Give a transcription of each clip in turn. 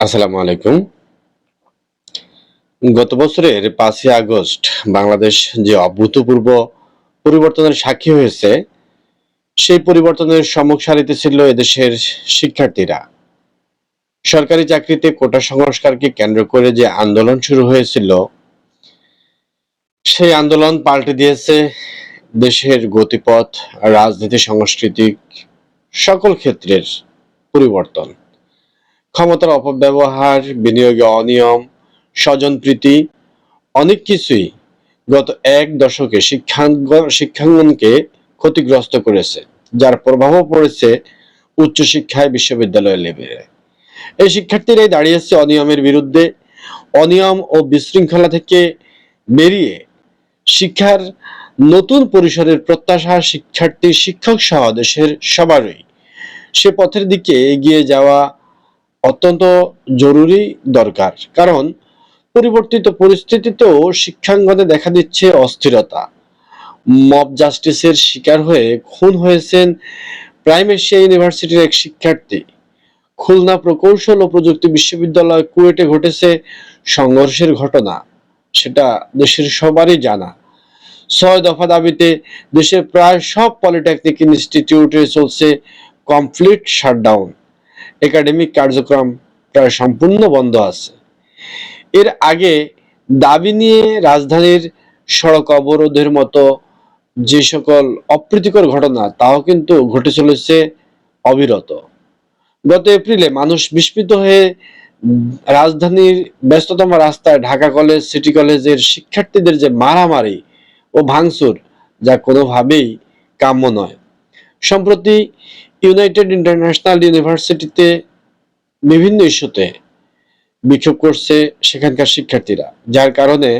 আসসালামু আলাইকুম। গত বছরের পাঁচই আগস্ট বাংলাদেশ যে অভূতপূর্ব পরিবর্তনের সাক্ষী হয়েছে, সেই পরিবর্তনের সম্মুখ সারিতে ছিল এদেশের শিক্ষার্থীরা। সরকারি চাকরিতে কোটা সংস্কারকে কেন্দ্র করে যে আন্দোলন শুরু হয়েছিল, সেই আন্দোলন পাল্টে দিয়েছে দেশের গতিপথ, রাজনীতি, সাংস্কৃতিক সকল ক্ষেত্রের পরিবর্তন। ক্ষমতার অপব্যবহার, বিনিয়োগে অনিয়ম স্বজনপ্রীতি অনেক কিছুই গত এক দশকে শিক্ষাঙ্গন শিক্ষাঙ্গনকে ক্ষতিগ্রস্ত করেছে, যার প্রভাবও পড়েছে উচ্চশিক্ষায় বিশ্ববিদ্যালয় লেভেলে। এই শিক্ষার্থীরাই দাঁড়িয়েছে অনিয়মের বিরুদ্ধে। অনিয়ম ও বিশৃঙ্খলা থেকে বেরিয়ে শিক্ষার নতুন পরিসরের প্রত্যাশা শিক্ষার্থী, শিক্ষক সহ দেশের সবারই। সে পথের দিকে এগিয়ে যাওয়া অত্যন্ত জরুরি দরকার। কারণ পরিবর্তিত পরিস্থিতিতেও শিক্ষাঙ্গনে দেখা দিচ্ছে অস্থিরতা। মব জাস্টিসের শিকার হয়ে খুন হয়েছেন প্রাইম এশিয়া ইউনিভার্সিটির এক শিক্ষার্থী। খুলনা প্রকৌশল ও প্রযুক্তি বিশ্ববিদ্যালয় কুয়েটে ঘটেছে সংঘর্ষের ঘটনা। সেটা দেশের সবারই জানা। ছয় দফা দাবিতে দেশের প্রায় সব পলিটেকনিক ইনস্টিটিউটে চলছে কমপ্লিট শাটডাউন। একাডেমিক কার্যক্রম প্রায় সম্পূর্ণ বন্ধ আছে। এর আগে দাবি নিয়ে রাজধানীর সড়ক অবরোধের মতো যে সকল অপ্রীতিকর ঘটনা, তাও কিন্তু ঘটে চলেছে অবিরত। গত এপ্রিলে মানুষ বিস্মিত হয়ে রাজধানীর ব্যস্ততম রাস্তায় ঢাকা কলেজ, সিটি কলেজের শিক্ষার্থীদের যে মারামারি ও ভাঙচুর, যা কোনোভাবেই কাম্য নয়। সম্প্রতি ইউনাইটেড ইন্টারন্যাশনাল ইউনিভার্সিটিতে বিভিন্ন ইস্যুতে বিক্ষোভ করছে সেখানকার শিক্ষার্থীরা, যার কারণে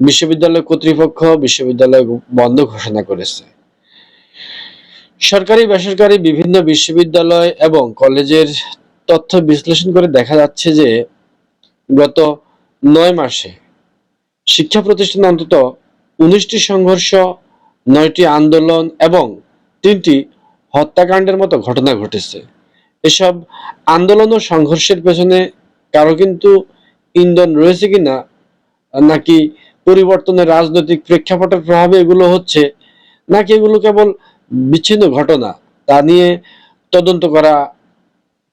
বিশ্ববিদ্যালয় কর্তৃপক্ষ বিশ্ববিদ্যালয় বন্ধ ঘোষণা করেছে। সরকারি, বেসরকারি বিভিন্ন বিশ্ববিদ্যালয় এবং কলেজের তথ্য বিশ্লেষণ করে দেখা যাচ্ছে যে গত নয় মাসে শিক্ষা প্রতিষ্ঠান অন্তত উনিশটি সংঘর্ষ, নয়টি আন্দোলন এবং তিনটি হত্যাকাণ্ডের মতো ঘটনা ঘটেছে। এসব আন্দোলন ও সংঘর্ষের পেছনে কারও কিন্তু ইন্ধন রয়েছে কিনা নাকি পরিবর্তনের রাজনৈতিক প্রেক্ষাপটের প্রভাবে এগুলো হচ্ছে, নাকি এগুলো কেবল বিচ্ছিন্ন ঘটনা, তা নিয়ে তদন্ত করা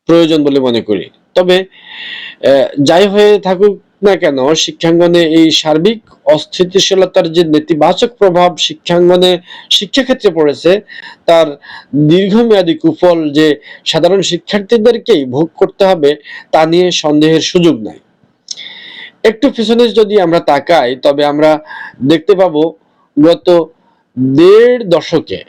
প্রয়োজন বলে মনে করি। তবে যাই হয়ে থাকুক না কেন? শিক্ষাঙ্গনে এই সার্বিক অস্থিতিশীলতার যে নেতিবাচক প্রভাব শিক্ষাঙ্গনে শিক্ষাক্ষেত্রে পড়েছে, তার দীর্ঘমেয়াদী কুফল যে সাধারণ শিক্ষার্থীদেরকেই ভোগ করতে হবে, তা নিয়ে সন্দেহের সুযোগ নাই। একটু পিছনে যদি আমরা তাকাই, তবে আমরা দেখতে পাবো গত দেড় দশকে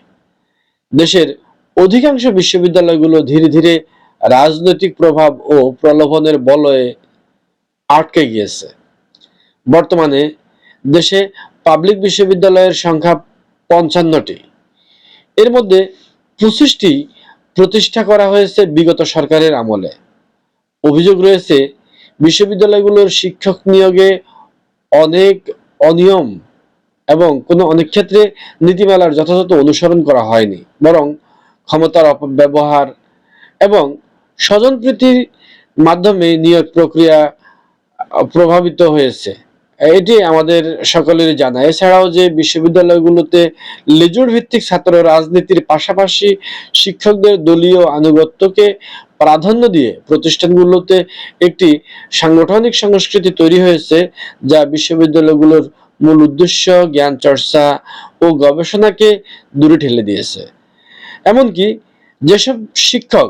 দেশের অধিকাংশ বিশ্ববিদ্যালয়গুলো ধীরে ধীরে রাজনৈতিক প্রভাব ও প্রলোভনের বলয়ে আটকে গিয়েছে। বর্তমানে দেশে পাবলিক বিশ্ববিদ্যালয়ের সংখ্যা পঞ্চান্নটি। এর মধ্যে পঁচিশটি প্রতিষ্ঠা করা হয়েছে বিগত সরকারের আমলে। অভিযোগ রয়েছে, বিশ্ববিদ্যালয়গুলোর শিক্ষক নিয়োগে অনেক অনিয়ম এবং কোনো অনেক ক্ষেত্রে নীতিমালার যথাযথ অনুসরণ করা হয়নি, বরং ক্ষমতার অপব্যবহার এবং স্বজনপ্রীতির মাধ্যমে নিয়োগ প্রক্রিয়া প্রভাবিত হয়েছে। এটি আমাদের সকলেরই জানা। এছাড়াও যে বিশ্ববিদ্যালয়গুলোতে লেজুর ভিত্তিক ছাত্র রাজনীতির পাশাপাশি শিক্ষকদের দলীয় আনুগত্যকে প্রাধান্য দিয়ে প্রতিষ্ঠানগুলোতে একটি সাংগঠনিক সংস্কৃতি তৈরি হয়েছে, যা বিশ্ববিদ্যালয়গুলোর মূল উদ্দেশ্য, জ্ঞান চর্চা ও গবেষণাকে দূরে ঠেলে দিয়েছে। এমনকি যেসব শিক্ষক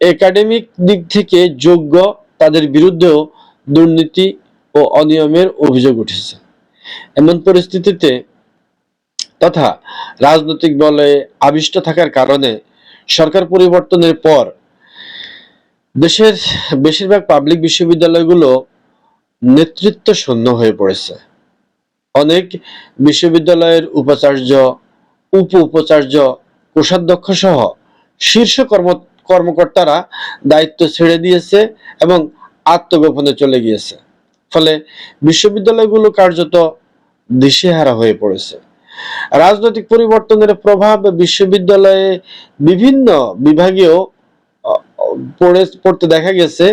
একাডেমিক দিক থেকে যোগ্য, তাদের বিরুদ্ধেও দুর্নীতি ও অনিয়মের অভিযোগ উঠেছে। এমন পরিস্থিতিতে তথা রাজনৈতিক বলে আবিষ্ট থাকার কারণে সরকার পরিবর্তনের পর দেশের বেশিরভাগ পাবলিক বিশ্ববিদ্যালয়গুলো নেতৃত্ব শূন্য হয়ে পড়েছে। অনেক বিশ্ববিদ্যালয়ের উপাচার্য উপ উপাচার্য কোষাধ্যক্ষ সহ শীর্ষ কর্ম, কর্মকর্তারা দায়িত্ব ছেড়ে দিয়েছে এবং আত্মগোপনে চলে গিয়েছে। ফলে বিশ্ববিদ্যালয়গুলো কার্যত দিশেহারা হয়ে পড়েছে। রাজনৈতিক পরিবর্তনের প্রভাব বিশ্ববিদ্যালয়ে বিভিন্ন পড়ে, পড়তে দেখা গেছে।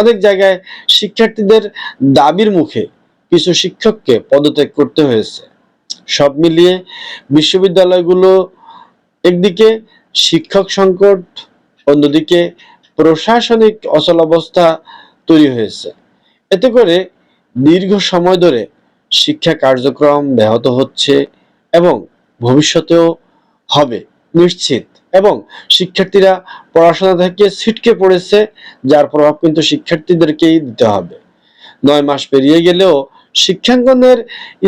অনেক জায়গায় শিক্ষার্থীদের দাবির মুখে কিছু শিক্ষককে পদত্যাগ করতে হয়েছে। সব মিলিয়ে বিশ্ববিদ্যালয়গুলো একদিকে শিক্ষক সংকট, অন্যদিকে প্রশাসনিক অচলাবস্থা তৈরি হয়েছে। এতে করে দীর্ঘ সময় ধরে শিক্ষা কার্যক্রম ব্যাহত হচ্ছে এবং ভবিষ্যতেও হবে নিশ্চিত এবং শিক্ষার্থীরা পড়াশোনা থেকে ছিটকে পড়েছে, যার প্রভাব কিন্তু শিক্ষার্থীদেরকেই দিতে হবে। নয় মাস পেরিয়ে গেলেও শিক্ষাঙ্গনের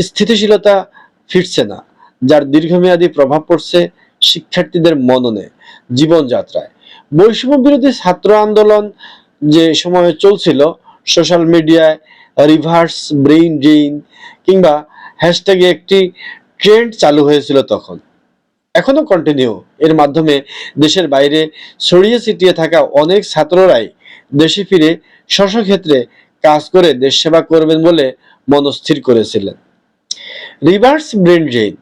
স্থিতিশীলতা ফিরছে না, যার দীর্ঘমেয়াদী প্রভাব পড়ছে শিক্ষার্থীদের মননে, জীবনযাত্রায়। বৈষম্য বিরোধী ছাত্র আন্দোলন যে সময়ে চলছিল সোশ্যাল মিডিয়ায় রিভার্স ব্রেইন ড্রেইন কিংবা হ্যাশট্যাগে একটি ট্রেন্ড চালু হয়েছিল তখন। এখনও কন্টিনিউ এর মাধ্যমে দেশের বাইরে ছড়িয়ে ছিটিয়ে থাকা অনেক ছাত্ররাই দেশে ফিরে স্বস্বক্ষেত্রে কাজ করে দেশ সেবা করবেন বলে মনস্থির করেছিলেন। রিভার্স ব্রেন ড্রেইন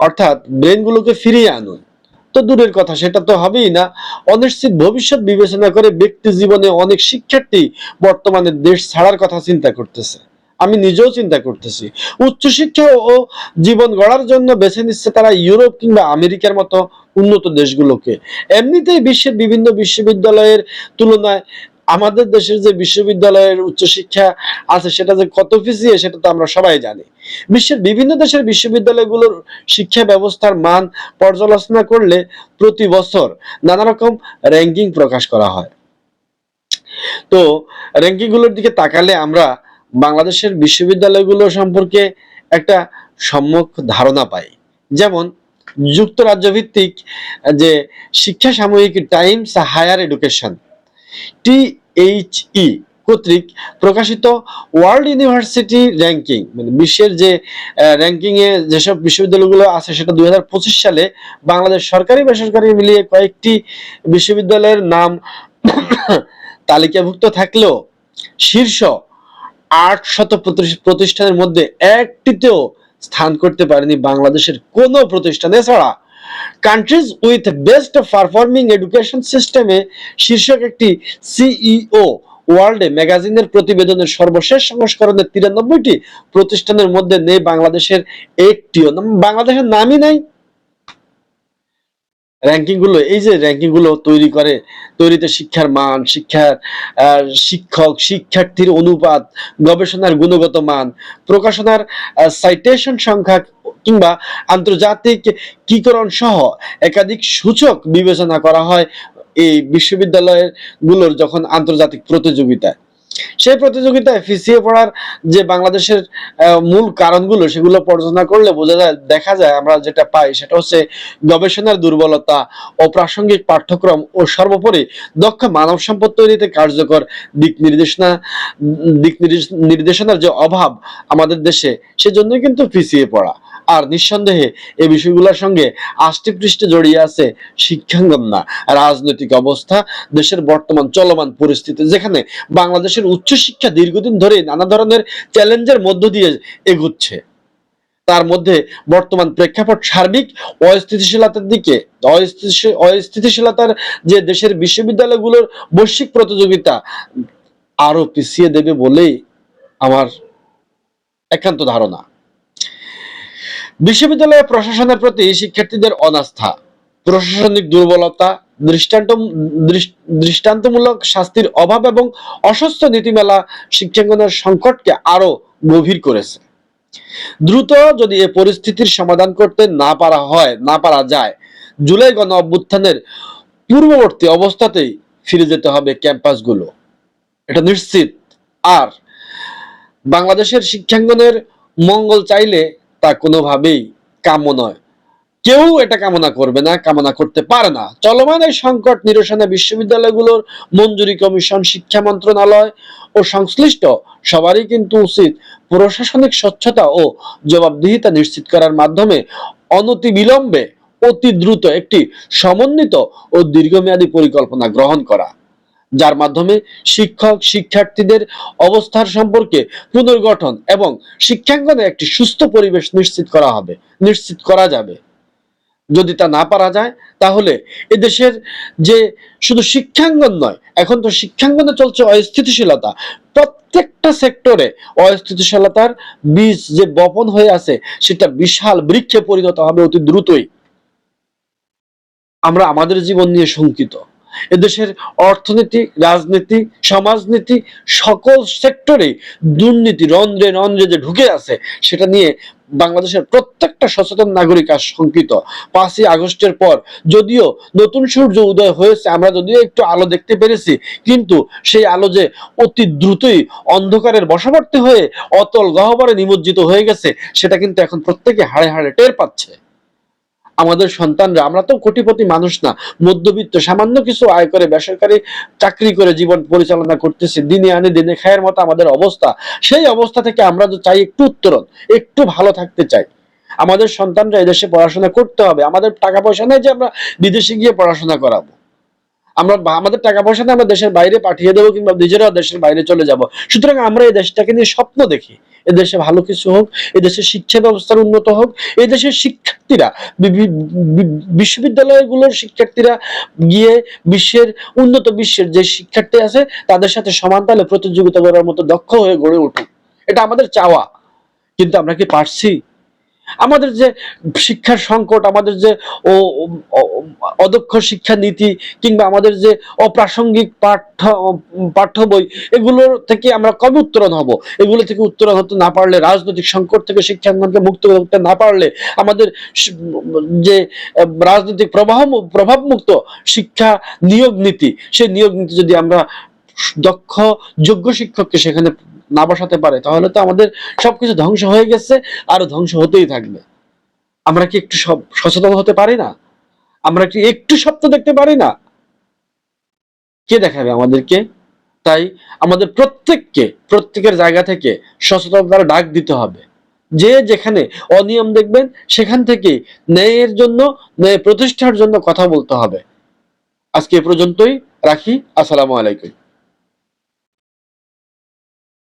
অর্থাৎ ব্রেনগুলোকে ফিরিয়ে আনুন। তো দূরের কথা, সেটা তো হবেই না। অনিশ্চিত ভবিষ্যৎ বিবেচনা করে ব্যক্তি জীবনে অনেক শিক্ষার্থী বর্তমানে দেশ ছাড়ার কথা চিন্তা করতেছে। আমি নিজেও চিন্তা করতেছি। উচ্চশিক্ষা ও জীবন গড়ার জন্য বেছে নিচ্ছে তারা ইউরোপ কিংবা আমেরিকার মতো উন্নত দেশগুলোকে। এমনিতেই বিশ্বের বিভিন্ন বিশ্ববিদ্যালয়ের তুলনায় আমাদের দেশের যে বিশ্ববিদ্যালয়ের উচ্চশিক্ষা আছে, সেটা যে কত পিছিয়ে, সেটা তো আমরা সবাই জানি। বিশ্বের বিভিন্ন দেশের বিশ্ববিদ্যালয়গুলোর শিক্ষা ব্যবস্থার মান পর্যালোচনা করলে প্রতি বছর নানা রকম র্যাঙ্কিং প্রকাশ করা হয়। তো র্যাঙ্কিংগুলোর দিকে তাকালে আমরা বাংলাদেশের বিশ্ববিদ্যালয়গুলো সম্পর্কে একটা সম্যক ধারণা পাই। যেমন যুক্তরাজ্য ভিত্তিক যে শিক্ষা সাময়িক টাইমস হায়ার এডুকেশন টিএইচই কর্তৃক প্রকাশিত ওয়ার্ল্ড ইউনিভার্সিটি র্যাঙ্কিং মানে বিশ্বের যে র্যাঙ্কিং এ যেসব বিশ্ববিদ্যালয়গুলো আছে সেটা দুই সালে বাংলাদেশ সরকারি বেসরকারি মিলিয়ে কয়েকটি বিশ্ববিদ্যালয়ের নাম তালিকাভুক্ত থাকলেও শীর্ষ আট শত প্রতিষ্ঠানের মধ্যে একটিতেও স্থান করতে পারেনি বাংলাদেশের কোনো প্রতিষ্ঠান। এছাড়া countries with best performing education সিস্টেমে শীর্ষক একটি সিইও ওয়ার্ল্ডে ম্যাগাজিনের প্রতিবেদনের সর্বশেষ সংস্করণের তিরানব্বইটি প্রতিষ্ঠানের মধ্যে নেই বাংলাদেশের একটিও। বাংলাদেশের নামই নাই। র্যাঙ্কিংগুলো এই যে র্যাঙ্কিংগুলো তৈরি করে, তৈরিতে শিক্ষার মান, শিক্ষার শিক্ষক, শিক্ষার্থীর অনুপাত, গবেষণার গুণগত মান, প্রকাশনার সাইটেশন সংখ্যা কিংবা আন্তর্জাতিক কিকরণ সহ একাধিক সূচক বিবেচনা করা হয় এই বিশ্ববিদ্যালয়েরগুলোর যখন আন্তর্জাতিক প্রতিযোগিতায়। সেই প্রতিযোগিতায় পিছিয়ে পড়ার যে বাংলাদেশের মূল কারণগুলো সেগুলো পর্যালোচনা করলে বোঝা যায়, দেখা যায় আমরা যেটা পাই সেটা হচ্ছে গবেষণার দুর্বলতা অপ্রাসঙ্গিক পাঠ্যক্রম ও সর্বোপরি দক্ষ মানব সম্পদ তৈরিতে কার্যকর দিক নির্দেশনা, দিক নির্দেশনার যে অভাব আমাদের দেশে সেজন্য কিন্তু পিছিয়ে পড়া। আর নিঃসন্দেহে এই বিষয়গুলোর সঙ্গে আষ্টি পৃষ্ঠে জড়িয়ে আছে শিক্ষাঙ্গন না রাজনৈতিক অবস্থা, দেশের বর্তমান চলমান পরিস্থিতি, যেখানে বাংলাদেশের উচ্চশিক্ষা দীর্ঘদিন ধরে নানা ধরনের চ্যালেঞ্জের মধ্য দিয়ে এগুচ্ছে। তার মধ্যে বর্তমান প্রেক্ষাপট সার্বিক অস্থিতিশীলতার দিকে অস্থিতিশীলতার যে দেশের বিশ্ববিদ্যালয়গুলোর বৈশ্বিক প্রতিযোগিতা আরও পিছিয়ে দেবে বলেই আমার একান্ত ধারণা। বিশ্ববিদ্যালয় প্রশাসনের প্রতি শিক্ষার্থীদের অনাস্থা, প্রশাসনিক দুর্বলতা, দৃষ্টান্ত দৃষ্টান্তমূলক শাস্তির অভাব এবং অসুস্থ নীতিমেলা শিক্ষাঙ্গনের সংকটকে আরও গভীর করেছে। দ্রুত যদি এ পরিস্থিতির সমাধান করতে না পারা হয়, না পারা যায়, জুলাই গণ অভ্যুত্থানের পূর্ববর্তী অবস্থাতেই ফিরে যেতে হবে ক্যাম্পাসগুলো। এটা নিশ্চিত। আর বাংলাদেশের শিক্ষাঙ্গনের মঙ্গল চাইলে তা কোনোভাবেই কাম্য নয়। কেউ এটা কামনা করবে না, কামনা করতে পারে না। চলমান এই সংকট নিরসনে বিশ্ববিদ্যালয়গুলোর মঞ্জুরি কমিশন, শিক্ষা মন্ত্রণালয় ও সংশ্লিষ্ট সবারই কিন্তু উচিত প্রশাসনিক স্বচ্ছতা ও জবাবদিহিতা নিশ্চিত করার মাধ্যমে অনতি বিলম্বে অতি দ্রুত একটি সমন্বিত ও দীর্ঘমেয়াদী পরিকল্পনা গ্রহণ করা। যার মাধ্যমে শিক্ষক, শিক্ষার্থীদের অবস্থার সম্পর্কে পুনর্গঠন এবং শিক্ষাঙ্গনে একটি সুস্থ পরিবেশ নিশ্চিত করা হবে, নিশ্চিত করা যাবে। যদি তা না পারা যায়, তাহলে এদেশের যে শুধু শিক্ষাঙ্গন নয়, এখন তো শিক্ষাঙ্গনে চলছে অস্থিতিশীলতা। প্রত্যেকটা সেক্টরে অস্থিতিশীলতার বীজ যে বপন হয়ে আছে সেটা বিশাল বৃক্ষে পরিণত হবে অতি দ্রুতই। আমরা আমাদের জীবন নিয়ে শঙ্কিত। এদেশের অর্থনীতি, রাজনীতি, সমাজনীতি, সকল সেক্টরে দুর্নীতি রন্ধ্রে রন্ধ্রে যে ঢুকে আছে, সেটা নিয়ে বাংলাদেশের প্রত্যেকটা সচেতন নাগরিক আজ শঙ্কিত। পাঁচই আগস্টের পর যদিও নতুন সূর্য উদয় হয়েছে, আমরা যদিও একটু আলো দেখতে পেরেছি, কিন্তু সেই আলো যে অতি দ্রুতই অন্ধকারের বশবর্তী হয়ে অতল গহ্বরে নিমজ্জিত হয়ে গেছে, সেটা কিন্তু এখন প্রত্যেকে হাড়ে হাড়ে টের পাচ্ছে। আমাদের সন্তানরা, আমরা তো কোটিপতি মানুষ না, মধ্যবিত্ত, সামান্য কিছু আয় করে বেসরকারি চাকরি করে জীবন পরিচালনা করতেছি, দিনে আনে, দিনে খায়ের মতো আমাদের অবস্থা। সেই অবস্থা থেকে আমরা তো চাই একটু উত্তরণ, একটু ভালো থাকতে চাই। আমাদের সন্তানরা এদেশে পড়াশোনা করতে হবে, আমাদের টাকা পয়সা নেই যে আমরা বিদেশে গিয়ে পড়াশোনা করাবো। আমরা আমাদের টাকা পয়সা নিয়ে আমরা দেশের বাইরে পাঠিয়ে দেবো কিংবা নিজেরাও দেশের বাইরে চলে যাব। সুতরাং আমরা এই দেশটাকে নিয়ে স্বপ্ন দেখি। এদেশে ভালো কিছু হোক এদেশের শিক্ষা ব্যবস্থার উন্নত হোক এদেশের শিক্ষার্থীরা, বি- বি- বি- বিশ্ববিদ্যালয়গুলোর শিক্ষার্থীরা গিয়ে বিশ্বের, উন্নত বিশ্বের যে শিক্ষার্থী আছে, তাদের সাথে সমান তালে প্রতিযোগিতা করার মতো দক্ষ হয়ে গড়ে উঠুক। এটা আমাদের চাওয়া। কিন্তু আমরা কি পারছি? আমাদের যে শিক্ষার সংকট, আমাদের যে ও অদক্ষ শিক্ষা নীতি কিংবা আমাদের যে অপ্রাসঙ্গিক পাঠ্য পাঠ্য বই এগুলোর থেকে আমরা কবে উত্তরণ হব? এগুলো থেকে উত্তরণ হতে না পারলে, রাজনৈতিক সংকট থেকে শিক্ষাঙ্গনকে মুক্ত করতে না পারলে, আমাদের যে রাজনৈতিক প্রবাহ প্রভাব মুক্ত শিক্ষা নিয়োগ নীতি, সেই নিয়োগ নীতি যদি আমরা দক্ষ, যোগ্য শিক্ষককে সেখানে না বসাতে পারে, তাহলে তো আমাদের সবকিছু ধ্বংস হয়ে গেছে আর ধ্বংস হতেই থাকবে। আমরা কি একটু সব সচেতন হতে পারি না? আমরা কি একটু স্বপ্ন দেখতে পারি না? কে দেখাবে আমাদেরকে? তাই আমাদের প্রত্যেককে, প্রত্যেকের জায়গা থেকে সচেতনতার ডাক দিতে হবে। যে যেখানে অনিয়ম দেখবেন, সেখান থেকে ন্যায়ের জন্য, ন্যায় প্রতিষ্ঠার জন্য কথা বলতে হবে। আজকে এ পর্যন্তই রাখি। আসসালামু আলাইকুম।